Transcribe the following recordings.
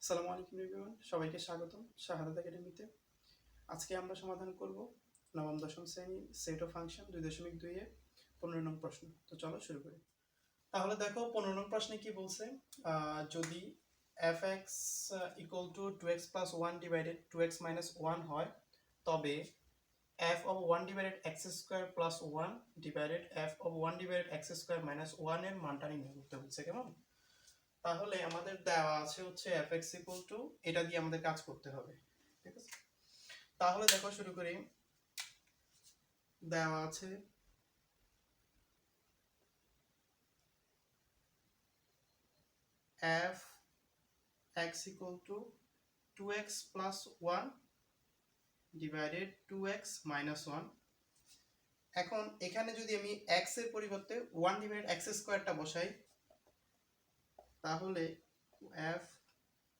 আসসালামু আলাইকুম সবাইকে স্বাগতম শাহাদাত একাডেমিতে। আজকে আমরা সমাধান করব নবম, দশম শ্রেণি সেট অফ ফাংশন দুই দশমিক দুই এ পনেরো নং প্রশ্ন। তো চলো শুরু করি। তাহলে দেখো পনেরো নং প্রশ্নে কি বলছে? যদি F X equal to two X plus one divided two X minus one হয়, তবে F of one divided X square plus one divided F of one divided X square minus ওয়ানের মানটা নির্ণয় করতে বলছে কেমন? তাহলে আমাদের দেওয়া আছে হচ্ছে এফ এক্স ইকুয়াল এটা দিয়ে আমাদের কাজ করতে হবে, ঠিক আছে? তাহলে দেখো শুরু করি। দেওয়া আছে X equal to two X plus one divided two X minus one এখন এখানে যদি আমি এক্সের পরিবর্তে ওয়ান ডিভাইড এক্স স্কোয়ারটা বসাই, তাহলে F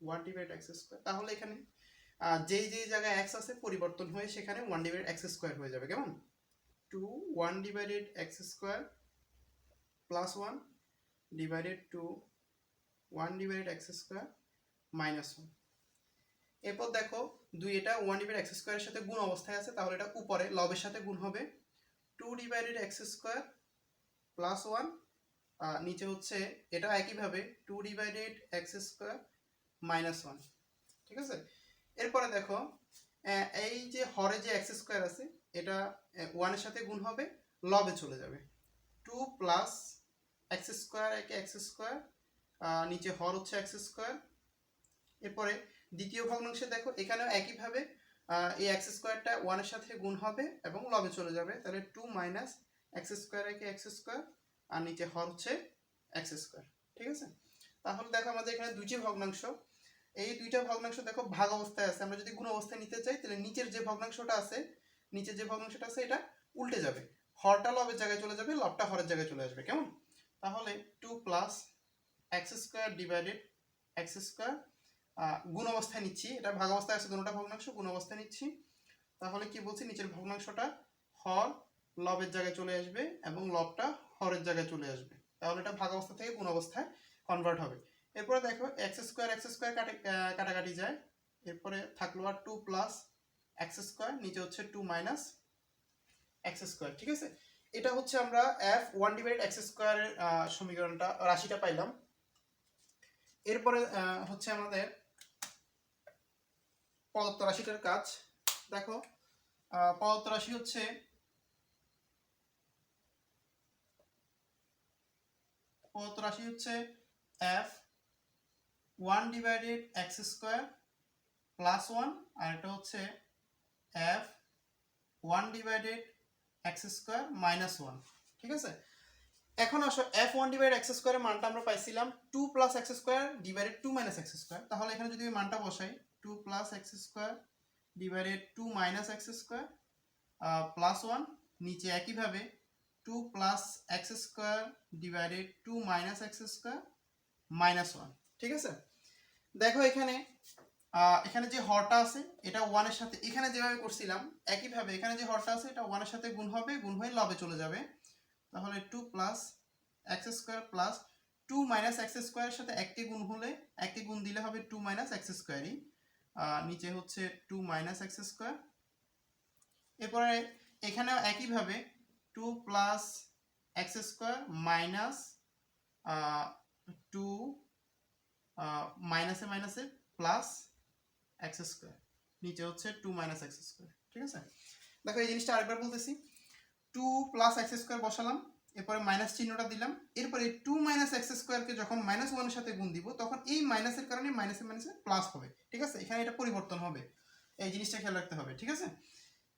one divide X square তাহলে এখানে যেই যেই জায়গায় এক্স আছে পরিবর্তন হয়ে সেখানে ওয়ান ডিভাইড এক্স স্কোয়ার হয়ে যাবে, কেমন? Two one divided X square plus one divided two one divided X square minus one এরপর দেখো দুই এটা ওয়ান ডিভাইড এক্স স্কোয়ারের সাথে গুণ অবস্থায় আছে তাহলে এটা উপরে লবের সাথে গুণ হবে। Two divided X square plus one ah, নিচে হচ্ছে এটা একইভাবে two divided X square minus one ঠিক আছে? এরপরে দেখো এই যে হরে যে এক্স স্কোয়ার আছে এটা ওয়ানের সাথে গুণ হবে লবে চলে যাবে। টু প্লাস এক্স স্কোয়ার একে এক্স স্কোয়ার নিচে হর হচ্ছে এক্স স্কোয়ার এরপরে দ্বিতীয় ভগ্নাংশে দেখো, এখানেও একইভাবে এই এক্স স্কোয়ারটা ওয়ানের সাথে গুণ হবে এবং লবে চলে যাবে। তাহলে টু মাইনাস এক্স স্কোয়ার একে এক্স স্কোয়ার আর নিচে হর হচ্ছে এক্স স্কোয়ার ঠিক আছে? তাহলে দেখো আমাদের এখানে দুইটি ভগ্নাংশ। এই দুইটা ভগ্নাংশ দেখো ভাগ অবস্থায় আছে। আমরা যদি গুণ অবস্থায় নিতে চাই, তাহলে নিচের যে ভগ্নাংশটা আছে, নিচের যে ভগ্নাংশটা আছে, এটা উল্টে যাবে। হরটা লবের জায়গায় চলে যাবে লবটা হরের জায়গায় চলে আসবে, কেমন? তাহলে two plus X square divided X square গুণ অবস্থায় নিচ্ছি। এটা ভাগ অবস্থায় আছে দুটোটা ভগ্নাংশ, গুণ অবস্থায় নিচ্ছি। তাহলে কি বলছি? নিচের ভগ্নাংশটা হর লবের জায়গায় চলে আসবে এবং লবটা হরের জায়গায় চলে আসবে। তাহলে এটা ভাগ অবস্থা থেকে গুণ অবস্থায় কনভার্ট হবে। এরপরে দেখো এক্স স্কোয়ার এক্স স্কোয়ার কাটে কাটাকাটি যায়। এরপরে থাকল আর টু প্লাস এক্স স্কোয়ার নিচে হচ্ছে টু মাইনাস এক্স স্কোয়ার ঠিক আছে? এটা হচ্ছে আমরা এফ ওয়ান ডিভাইড এক্স স্কোয়ারের সমীকরণটা, রাশিটা পাইলাম। এরপরে হচ্ছে আমাদের পদার্থ রাশিটার কাজ। দেখো পদার্থ রাশি হচ্ছে পদার্থ রাশি হচ্ছে F one divided X square plus one আর এটা হচ্ছে F one divided X square minus one ঠিক আছে? এখন আসো এফ ওয়ান ডিভাইড এক্স স্কোয়ারের মানটা আমরা পাইছিলাম two plus X square divided two minus X square তাহলে এখানে যদি আমি মানটা বসাই two plus X square divided two minus X square plus one নিচে একইভাবে two plus X square divided two minus X square minus one ঠিক আছে? দেখো এখানে এখানে যে হরটা আছে, এটা ওয়ানের সাথে, এখানে যেভাবে করছিলাম একইভাবে এখানে যে হরটা আছে, এটা ওয়ানের সাথে গুণ হবে, গুণ হয়ে লবে চলে যাবে। তাহলে two plus X square plus two minus X স্কোয়ারের সাথে একটি গুণ হলে, একটি গুণ দিলে হবে টু মাইনাস এক্স স্কোয়ারই নিচে হচ্ছে টু মাইনাস এক্স স্কোয়ার এরপরে এখানেও একইভাবে two plus X square minus two মাইনাসে মাইনাসে প্লাস এক্স স্কোয়ার নিচে হচ্ছে টু মাইনাস এক্স স্কোয়ার ঠিক আছে? দেখো এই জিনিসটা আরেকবার বলতেছি। টু প্লাস এক্স স্কোয়ার বসালাম। এরপরে মাইনাস চিহ্নটা দিলাম। এরপরে টু মাইনাস এক্স স্কোয়ারকে যখন মাইনাস ওয়ানের সাথে গুণ দিব, তখন এই মাইনাসের কারণে মাইনাসে মাইনাসে প্লাস হবে। ঠিক আছে? এখানে এটা পরিবর্তন হবে। এই জিনিসটা খেয়াল রাখতে হবে। ঠিক আছে?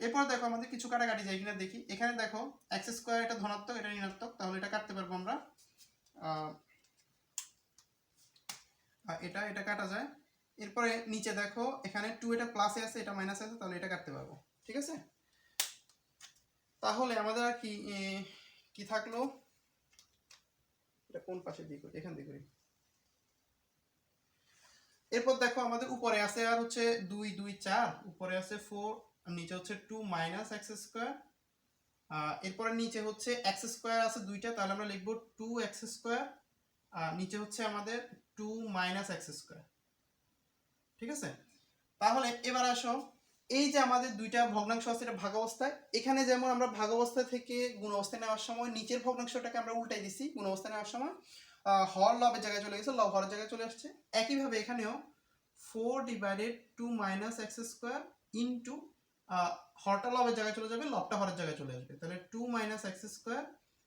এরপর দেখো আমাদের কিছু কাটাকাটি যায় কিনা দেখি। এখানে দেখো এক্স স্কোয়ার এটা ধনাত্মক, এটা ঋণাত্মক, তাহলে এটা কাটতে পারব আমরা। এটা এটা কাটা যায়। এরপরে নিচে দেখো, এখানে টু এটা প্লাসে আছে, এটা মাইনাসে আছে, তাহলে এটা কাটতে পারব। ঠিক আছে? তাহলে আমাদের আর কি কি থাকল? এটা কোন পাশে দিয়ে করি? এখান দিয়ে করি। এরপর দেখো আমাদের উপরে আছে আর হচ্ছে দুই দুই, চার। উপরে আছে ফোর নিচে হচ্ছে টু মাইনাস এক্স স্কোয়ার এরপরে নিচে হচ্ছে এক্স স্কোয়ার আছে দুইটা, তাহলে আমরা লিখব টু এক্স স্কোয়ার আর নিচে হচ্ছে আমাদের টু মাইনাস এক্স স্কোয়ার ঠিক আছে? তাহলে এবার আসো। এই যে আমাদের দুইটা ভগ্নাংশ আছে, এটা ভাগ অবস্থায় এখানে যেমন আমরা ভাগ অবস্থা থেকে গুণ অবস্থায় নেওয়ার সময় নিচের ভগ্নাংশটাকে আমরা উল্টাই দিছি, গুণ অবস্থায় নেওয়ার সময় হর লবের জায়গায় চলে গেছে, লব হরের জায়গায় চলে আসছে। একইভাবে এখানেও four divided two minus X square into হরটা লবের জায়গায় চলে যাবে, লবটা হরের জায়গায় চলে আসবে। তাহলে two minus X square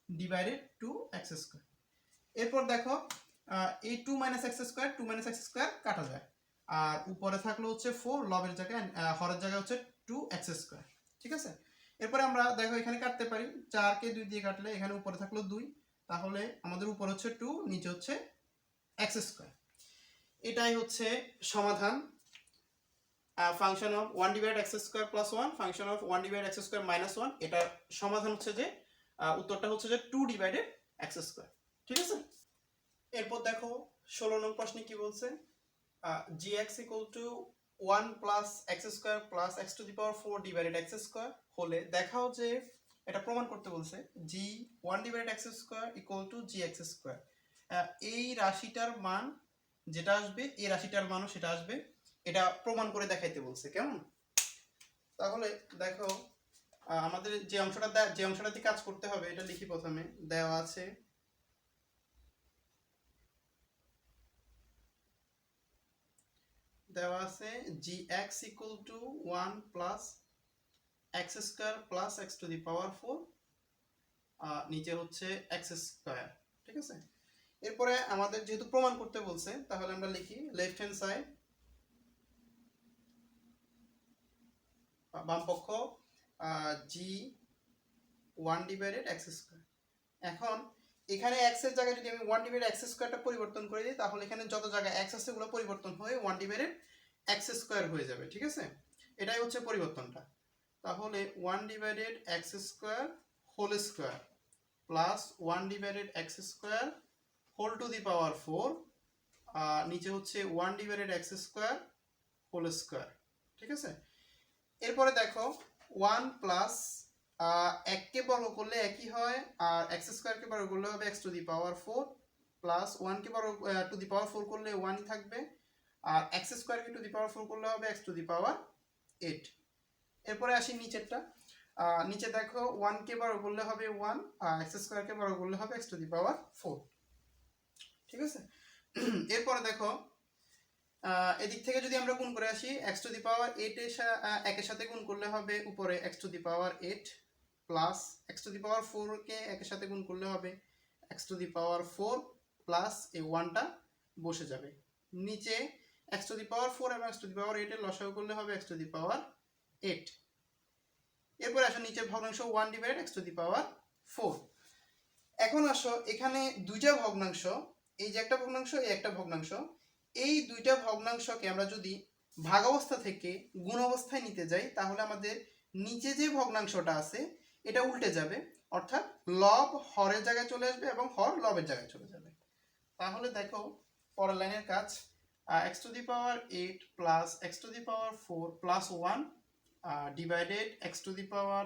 divided two X square এরপর দেখো এই two minus X square two minus X square কাটা যায়। আর উপরে থাকল হচ্ছে ফোর লবের জায়গায় হরের জায়গায় হচ্ছে টু এক্স স্কোয়ার ঠিক আছে? এরপরে আমরা দেখো এখানে কাটতে পারি চারকে দুই দিয়ে কাটলে এখানে উপরে থাকল দুই, তাহলে আমাদের উপরে হচ্ছে টু নিচে হচ্ছে এক্স স্কোয়ার এটাই হচ্ছে সমাধান function of one divide X square plus one function of one divide X square minus one এটার সমাধান হচ্ছে যে উত্তরটা হচ্ছে যে টু ডিভাইডেড এক্স স্কোয়ার ঠিক আছে? এরপর দেখো ষোলো নং প্রশ্নে কি বলছে? G x equal to one plus x square plus x to the power four divided x square হলে দেখাও যে এটা প্রমাণ করতে বলছে G one divided x square equal to G x square এই রাশিটার মান যেটা আসবে, এই রাশিটার মানও সেটা আসবে। এটা প্রমাণ করে দেখাইতে বলছে, কেমন? তাহলে দেখো আমাদের যে অংশটা যে অংশটাতে কাজ করতে হবে, এটা লিখি প্রথমে। দেওয়া আছে দেওয়া আছে G x equal to one plus x square plus x to the power four নিচে হচ্ছে এক্স স্কোয়ার ঠিক আছে? এরপরে আমাদের যেহেতু প্রমাণ করতে বলছে, তাহলে আমরা লিখি লেফট হ্যান্ড সাইড বাম পক্ষ G one divided x square এখন এখানে এক্সের জায়গায় যদি আমি ওয়ান ডিভাইড এক্স স্কোয়ারটা পরিবর্তন করে দিই, তাহলে এখানে যত জায়গায় এক্স আছে ওগুলো পরিবর্তন হয়ে ওয়ান ডিভাইডেড এক্স স্কোয়ার হয়ে যাবে, ঠিক আছে? এটাই হচ্ছে পরিবর্তনটা। তাহলে one divided x square whole square plus one divided x square whole to the power four আর নিচে হচ্ছে one divided x square whole square ঠিক আছে? এরপরে দেখো ওয়ান প্লাস এককে বর্গ করলে একই হয়, আর এক্স স্কোয়ারকে বর্গ করলে হবে x to the power four, plus ওয়ানকে বর্গ টু দি পাওয়ার ফোর করলে ওয়ানই থাকবে, আর এক্স স্কোয়ারকে টু দি পাওয়ার ফোর করলে হবে x to the power eight. এরপরে আসি নিচেরটা নিচে দেখো ওয়ানকে বর্গ করলে হবে ওয়ান, আর এক্স স্কোয়ারকে বর্গ করলে হবে x to the power four. ঠিক আছে? এরপরে দেখো এদিক থেকে যদি আমরা গুণ করে আসি, x to the power eight এর একের সাথে গুণ করলে হবে উপরে x to the power eight plus x to the power ফোরকে একের সাথে গুণ করলে হবে x to the power four plus এই ওয়ানটা বসে যাবে। নিচে x to the power four এবং এক্স টু দি পাওয়ার এইটের লসাগু করলে হবে x to the power eight এরপর আসো নিচের ভগ্নাংশ one divide x to the power four এখন আসো এখানে দুইটা ভগ্নাংশ, এই যে একটা ভগ্নাংশ, এই একটা ভগ্নাংশ। এই দুইটা ভগ্নাংশকে আমরা যদি ভাগ অবস্থা থেকে গুণ অবস্থায় নিতে যাই, তাহলে আমাদের নিচে যে ভগ্নাংশটা আছে এটা উল্টে যাবে। অর্থাৎ লব হরের জায়গায় চলে আসবে এবং হর লবের জায়গায় চলে যাবে। তাহলে দেখো, পরের লাইনের কাজ x to the power eight plus x to the power four plus one divided x to the power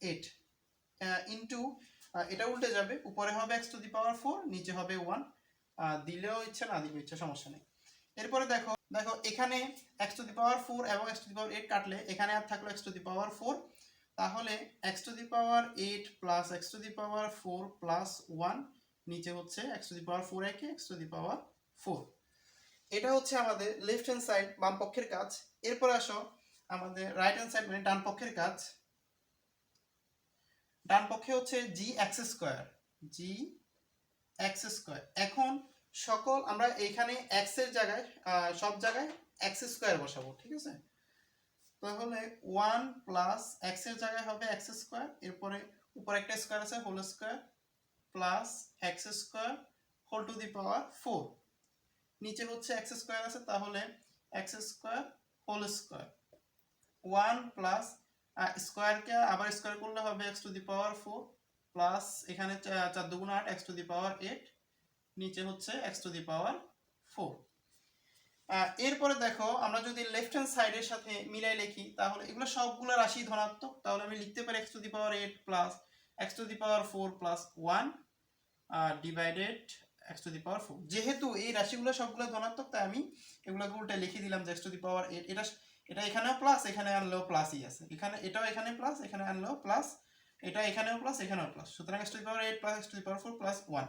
eight into এটা উল্টে যাবে। উপরে হবে x to the power four নিচে হবে ওয়ান দিলেও ইচ্ছা না, দিলেও ইচ্ছা, সমস্যা নেই। এরপরে দেখো দেখো, এখানে x to the power four এবং x to the power eight কাটলে এখানে আর থাকল x to the power four তাহলে x to the power eight plus x to the power four plus one নিচে হচ্ছে x to the power four একে x to the power four এটা হচ্ছে আমাদের লেফট হ্যান্ড সাইড বাম পক্ষের কাজ। এরপর আসো আমাদের রাইট হ্যান্ড সাইড মানে ডান পক্ষের কাজ। ডান পক্ষে হচ্ছে G x square G x square এখন সকল আমরা এইখানে এক্সের জায়গায় সব জায়গায় এক্স স্কোয়ার বসাবো, ঠিক আছে? তাহলে ওয়ান প্লাস এক্সের জায়গায় হবে এক্স স্কোয়ার এরপরে উপরে একটা স্কোয়ার আছে whole square plus x square whole to the power four নিচে হচ্ছে এক্স স্কোয়ার আছে, তাহলে x square whole square one plus স্কোয়ারকে আবার স্কোয়ার করলে হবে x to the power four plus এখানে চার দুগুণ আট x to the power eight নিচে হচ্ছে x to the power four এরপরে দেখো, আমরা যদি লেফট হ্যান্ড সাইডের সাথে মিলাই লিখি, তাহলে এগুলো সবগুলো রাশি ধনাত্মক, তাহলে আমি লিখতে পারি x to the power eight plus x to the power four plus one divided x to the power four যেহেতু এই রাশিগুলো সবগুলো ধনাত্মক, তাই আমি এগুলোকে উল্টে লিখে দিলাম যে x to the power eight এটা এটা এখানেও প্লাস এখানে আনলেও প্লাসই আছে। এখানে, এটাও এখানে প্লাস এখানে আনলেও প্লাস এটা এখানেও প্লাস এখানেও প্লাস সুতরাং x to the power eight plus x to the power four plus one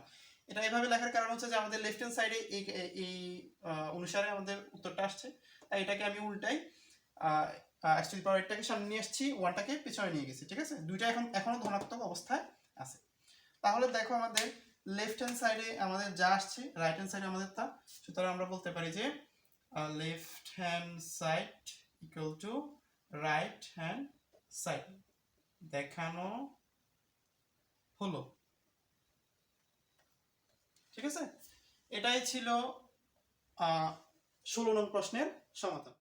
এটা এভাবে লেখার কারণ হচ্ছে যে আমাদের লেফট হ্যান্ড সাইডে এই এই অনুসারে আমাদের উত্তরটা আসছে। তাই এটাকে আমি উল্টাই এক্স টু দি পাওয়ার এইটটাকে সামনে নিয়ে এসেছি ওয়ানটাকে পিছনে নিয়ে গেছি, ঠিক আছে? দুইটা এখন, এখনও ধনাত্মক অবস্থায় আছে। তাহলে দেখো আমাদের লেফট হ্যান্ড সাইডে আমাদের যা আসছে রাইট হ্যান্ড সাইডে আমাদের তা। সুতরাং আমরা বলতে পারি যে left hand side equal to right hand side দেখানো হলো। ঠিক আছে? এটাই ছিল ষোলো নং প্রশ্নের সমাধান।